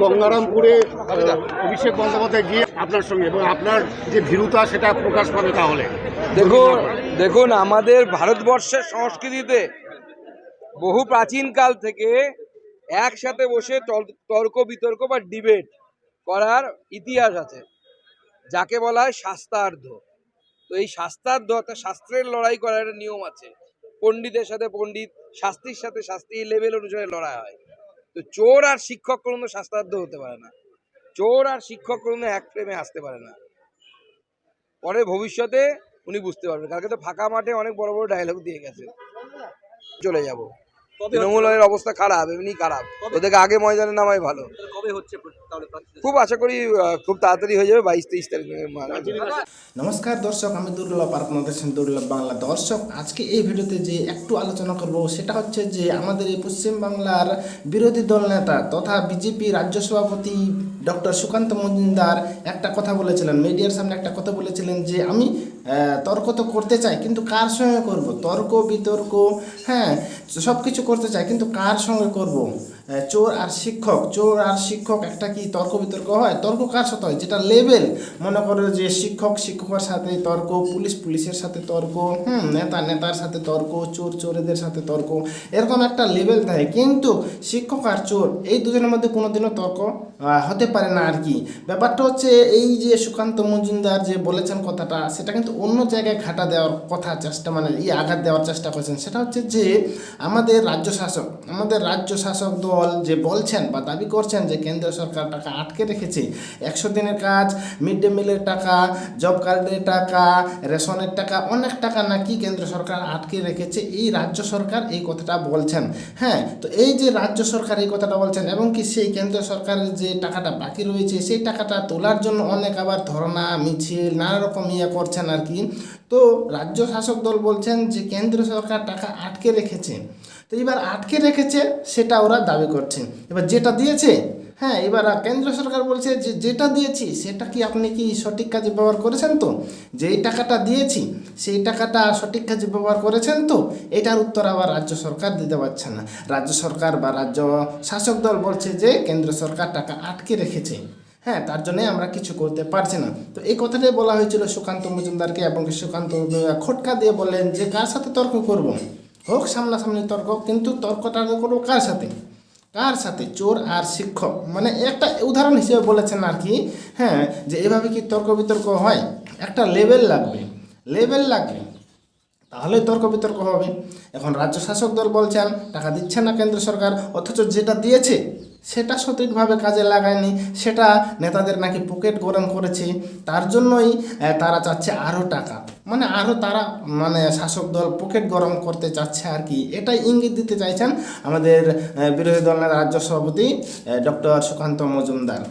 গঙ্গারামপুরে অভিষেক বন্দ্যোপাধ্যায় গিয়ে আপনার সঙ্গে এবং আপনার যে ভীরুতা সেটা প্রকাশ পাবে তাহলে। দেখুন দেখুন আমাদের ভারতবর্ষের সংস্কৃতিতে বহু প্রাচীনকাল থেকে একসাথে বসে তর্ক বিতর্ক বা ডিবেট করার ইতিহাস আছে যাকে বলা হয় শাস্ত্রার্ধ। তো এই শাস্ত্রার্ধ অর্থাৎ শাস্ত্রের লড়াই করার একটা নিয়ম আছে। পণ্ডিতের সাথে পণ্ডিত শাস্তির সাথে শাস্ত্রী লেভেল অনুসারে লড়াই হয়। তো চোর আর শিক্ষক কোনো শাস্ত্রার্ধ হতে পারে না। চোর আর শিক্ষক কোনো এক প্রেমে আসতে পারে না। পরে ভবিষ্যতে উনি বুঝতে পারবেন। কালকে তো ফাঁকা মাঠে অনেক বড় বড় ডায়লগ দিয়ে গেছে। চলে যাব। তৃণমূলের অবস্থা খারাপ এমনি খারাপ। ওদেরকে আগে ময়দানে নামাই ভালো। হচ্ছে খুব আশা করি খুব তাড়াতাড়ি হয়ে যাবে বাইশ তেইশ তারিখের মাঝে নমস্কার দর্শক আমি দুর্লভ আপনাদের দুর্লভ বাংলা। দর্শক আজকে এই ভিডিওতে যে একটু আলোচনা করব সেটা হচ্ছে যে আমাদের এই পশ্চিমবাংলার বিরোধী দল নেতা তথা বিজেপি রাজ্য সভাপতি ডক্টর সুকান্ত মজুমদার একটা কথা বলেছিলেন। মিডিয়ার সামনে একটা কথা বলেছিলেন যে আমি তর্ক তো করতে চাই কিন্তু কার সঙ্গে করব? তর্ক, বিতর্ক হ্যাঁ সব কিছু করতে চাই কিন্তু কার সঙ্গে করব? চোর আর শিক্ষক। চোর আর শিক্ষক একটা কি তর্ক বিতর্ক হয়? তর্ক কার সাথে হয়? যেটা লেভেল। মনে করো যে শিক্ষক শিক্ষকের সাথে তর্ক, পুলিশ পুলিশের সাথে তর্ক, হুম, নেতা নেতার সাথে তর্ক, চোর চোরেদের সাথে তর্ক, এরকম একটা লেভেল থাকে। কিন্তু শিক্ষক আর চোর, এই দুজনের মধ্যে কোনোদিনও তর্ক হতে পারে না আর কি। ব্যাপারটা হচ্ছে এই যে সুকান্ত মজুমদার যে বলেছেন কথাটা, সেটা কিন্তু অন্য জায়গায় ঘাটা দেওয়ার কথা চেষ্টা মানে ই আঘাত দেওয়ার চেষ্টা করছেন। সেটা হচ্ছে যে আমাদের রাজ্য শাসক, আমাদের রাজ্য শাসক দল যে বলছেন বা দাবি করছেন যে কেন্দ্র সরকার টাকা আটকে রেখেছে, একশো দিনের কাজ, মিড ডে মিলের টাকা, জব কার্ডের টাকা, রেশনের টাকা, অনেক টাকা নাকি কেন্দ্র সরকার আটকে রেখেছে, এই রাজ্য সরকার এই কথাটা বলছেন। হ্যাঁ তো এই যে রাজ্য সরকার এই কথাটা বলছেন, এবং কি সেই কেন্দ্র সরকারের যে টাকাটা বাকি রয়েছে, সেই টাকাটা তোলার জন্য অনেক আবার ধর্ণা, মিছিল, নানা রকম ইয়ে করছেন আর কি। তো রাজ্য শাসক দল বলছেন যে কেন্দ্র সরকার টাকা আটকে রেখেছে। তো এবার আটকে রেখেছে, সেটা ওরা দাবি করছে। এবার যেটা দিয়েছে হ্যাঁ এবার কেন্দ্র সরকার বলছে যে যেটা দিয়েছি, সেটা কি আপনি কি সঠিক কাজে ব্যবহার করেছেন তো? যেই টাকাটা দিয়েছি, সেই টাকাটা সঠিক কাজে ব্যবহার করেছেন তো? এটার উত্তর আবার রাজ্য সরকার দিতে পারছে না। রাজ্য সরকার বা রাজ্য শাসক দল বলছে যে কেন্দ্র সরকার টাকা আটকে রেখেছে। হ্যাঁ তার জন্যই আমরা কিছু করতে পারছি না। তো এই কথাটাই বলা হয়েছিল সুকান্ত মজুমদারকে এবং সুকান্ত খটকা দিয়ে বললেন যে কার সাথে তর্ক করব? হোক, সামনাসামনি তর্ক কিন্তু তর্কটা করব কার সাথে? কার সাথে? চোর আর শিক্ষক। মানে একটা উদাহরণ হিসেবে বলেছেন আর কি হ্যাঁ যে এভাবে কি তর্ক বিতর্ক হয়? একটা লেভেল লাগবে। লেভেল লাগবে। তাহলে তর্ক বিতর্ক হবে। এখন রাজ্য শাসক দল বলছেন, টাকা দিচ্ছে না কেন্দ্র সরকার, অথচ যেটা দিয়েছে, সেটা সঠিকভাবে কাজে লাগায়নি। সেটা নেতাদের নাকি পকেট গরম করেছে। তার জন্যই তারা চাচ্ছে আরও টাকা। মানে আরও তারা মানে শাসক দল পকেট গরম করতে চাচ্ছে আর কি। এটাই ইঙ্গিত দিতে চাইছেন আমাদের বিরোধী দলের রাজ্য সভাপতি ডক্টর সুকান্ত মজুমদার।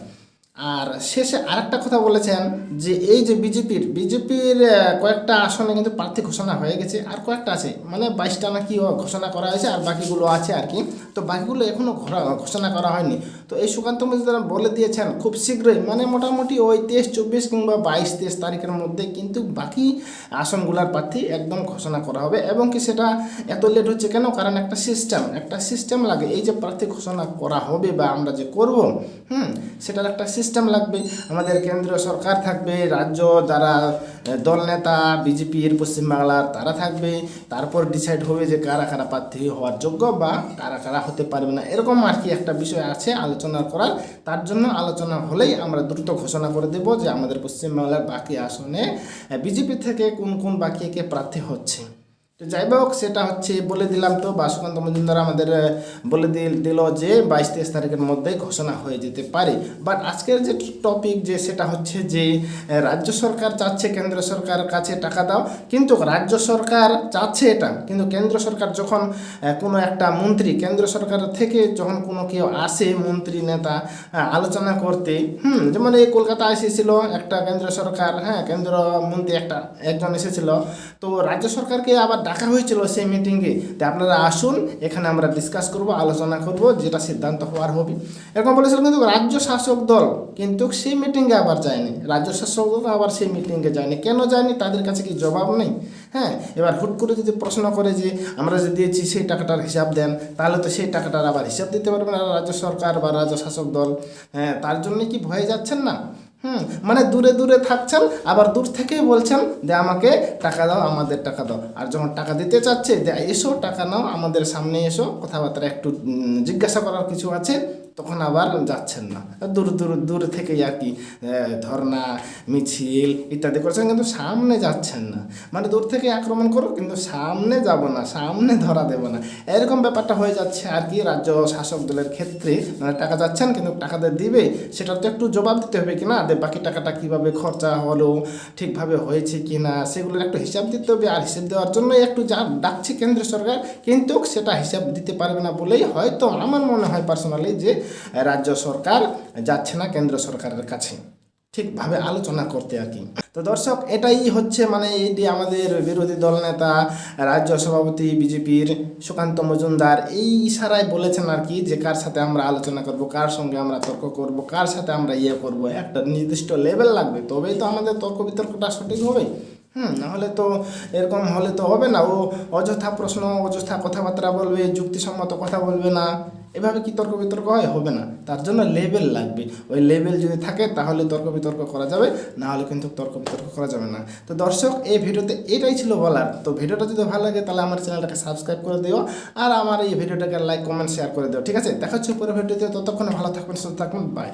আর শেষে আরেকটা কথা বলেছেন যে এই যে বিজেপির বিজেপির কয়েকটা আসনে কিন্তু প্রার্থী ঘোষণা হয়ে গেছে। আর কয়েকটা আছে মানে বাইশটা নাকি ও ঘোষণা করা হয়েছে আর বাকিগুলো আছে আর কি। তো বাকিগুলো এখনও ঘোষণা করা হয়নি। তো এই সুকান্ত মজুমদার বলে দিয়েছেন, খুব শীঘ্রই মানে মোটামুটি ওই তেইশ, চব্বিশ কিংবা বাইশ, তেইশ তারিখের মধ্যে কিন্তু বাকি আসনগুলোর প্রার্থী একদম ঘোষণা করা হবে। এবং কি সেটা এত লেট হচ্ছে কেন? কারণ একটা সিস্টেম একটা সিস্টেম লাগে। এই যে প্রার্থী ঘোষণা করা হবে বা আমরা যে করব, হুম, সেটার একটা সিস্টেম লাগবে। আমাদের কেন্দ্রীয় সরকার থাকবে, রাজ্য যারা দল নেতা বিজেপির পশ্চিমবাংলার তারা থাকবে। তারপর ডিসাইড হবে যে কারা কারা প্রার্থী হওয়ার যোগ্য বা কারা কারা হতে পারবে না। এরকম আর কি একটা বিষয় আছে আলোচনা করার। তার জন্য আলোচনা হলেই আমরা দ্রুত ঘোষণা করে দেব যে আমাদের পশ্চিমবাংলার বাকি আসনে বিজেপি থেকে কোন কোন বাকি কে প্রার্থী হচ্ছে। তো যাই হোক সেটা হচ্ছে বলে দিলাম তো বা সুকান্ত মজুমদার আমাদের বলে দিল যে বাইশ তেইশ তারিখের মধ্যে ঘোষণা হয়ে যেতে পারে। বাট আজকের যে টপিক যে, সেটা হচ্ছে যে রাজ্য সরকার চাচ্ছে কেন্দ্র সরকারের কাছে টাকা দাও, কিন্তু রাজ্য সরকার চাচ্ছে এটা। কিন্তু কেন্দ্র সরকার যখন কোনো একটা মন্ত্রী, কেন্দ্র সরকার থেকে যখন কোনো কেউ আসে মন্ত্রী, নেতা আলোচনা করতে, হুম, যেমন এই কলকাতা এসেছিল, একটা কেন্দ্র সরকার হ্যাঁ কেন্দ্র মন্ত্রী একটা, একজন এসেছিল, তো রাজ্য সরকারকে আবার ডাকা হয়েছিল সেই মিটিংয়ে যে আপনারা আসুন, এখানে আমরা ডিসকাস করব, আলোচনা করব, যেটা সিদ্ধান্ত হওয়ার হবে। এরকম বলেছিল কিন্তু রাজ্য শাসক দল, কিন্তু সেই মিটিংয়ে আবার যায়নি। রাজ্য শাসক দল আবার সেই মিটিংয়ে যায়নি। কেন যায়নি? তাদের কাছে কি জবাব নেই? হ্যাঁ এবার হুট করে যদি প্রশ্ন করে যে, আমরা যে দিয়েছি সেই টাকাটার হিসাব দেন তাহলে তো সেই টাকাটার আবার হিসাব দিতে পারবে না রাজ্য সরকার বা রাজ্য শাসক দল। হ্যাঁ তার জন্য কি ভয়ে যাচ্ছেন না? হুম মানে দূরে দূরে থাকছেন, আবার দূর থেকেই বলছেন যে আমাকে টাকা দাও, আমাদের টাকা দাও। আর যখন টাকা দিতে চাচ্ছে, যে এসো, টাকা নাও, আমাদের সামনে এসো, কথাবার্তা একটু জিজ্ঞাসা করার কিছু আছে তখন আবার যাচ্ছেন না। দূর দূর দূর থেকেই আর কি ধর্না মিছিল ইত্যাদি করছেন, কিন্তু সামনে যাচ্ছেন না। মানে দূর থেকে আক্রমণ করো কিন্তু সামনে যাব না, সামনে ধরা দেব না। এরকম ব্যাপারটা হয়ে যাচ্ছে আর কি, রাজ্য শাসক দলের ক্ষেত্রে। মানে টাকা যাচ্ছেন, কিন্তু টাকাতে দিবে সেটা তো একটু জবাব দিতে হবে কি না? বাকি টাকাটা কীভাবে খরচা হলো, ঠিকভাবে হয়েছে কি না, সেগুলোর একটু হিসাব দিতে হবে। আর হিসাব দেওয়ার জন্যই একটু যা ডাকছে কেন্দ্র সরকার, কিন্তু সেটা হিসাব দিতে পারবে না বলেই হয়তো আমার মনে হয় পার্সোনালি যে রাজ্য সরকার যাচ্ছে না কেন্দ্র সরকারের কাছে। ঠিকভাবে আলোচনা করতে আর কি। তো দর্শক, এটাই হচ্ছে মানে এটি আমাদের বিরোধী দল নেতা, রাজ্য সভাপতি, বিজেপির সুকান্ত মজুমদার এই ইশারায় বলেছেন আর কি যে কার সাথে আমরা আলোচনা করব, কার সঙ্গে আমরা তর্ক করব, কার সাথে আমরা ইয়ে করব, একটা নির্দিষ্ট লেভেল লাগবে। তবেই তো আমাদের তর্ক বিতর্কটা সঠিক হবে। হুম নাহলে তো এরকম হলে তো হবে না। ও অযথা প্রশ্ন, অযথা কথাবার্তা বলবে, যুক্তিসম্মত কথা বলবে না। এভাবে কি তর্ক বিতর্ক হয়? হবে না। তার জন্য লেবেল লাগবে। ওই লেবেল যদি থাকে, তাহলে তর্ক বিতর্ক করা যাবে, না হলে কিন্তু তর্ক বিতর্ক করা যাবে না। তো দর্শক, এই ভিডিওতে এটাই ছিল বলার। তো ভিডিওটা যদি ভালো লাগে, তাহলে আমার চ্যানেলটাকে সাবস্ক্রাইব করে দিও আর আমার এই ভিডিওটাকে লাইক কমেন্ট শেয়ার করে দিও। ঠিক আছে? দেখা হচ্ছে পরে ভিডিওতে। ততক্ষণ ভালো থাকবেন সুস্থ থাকবেন বাই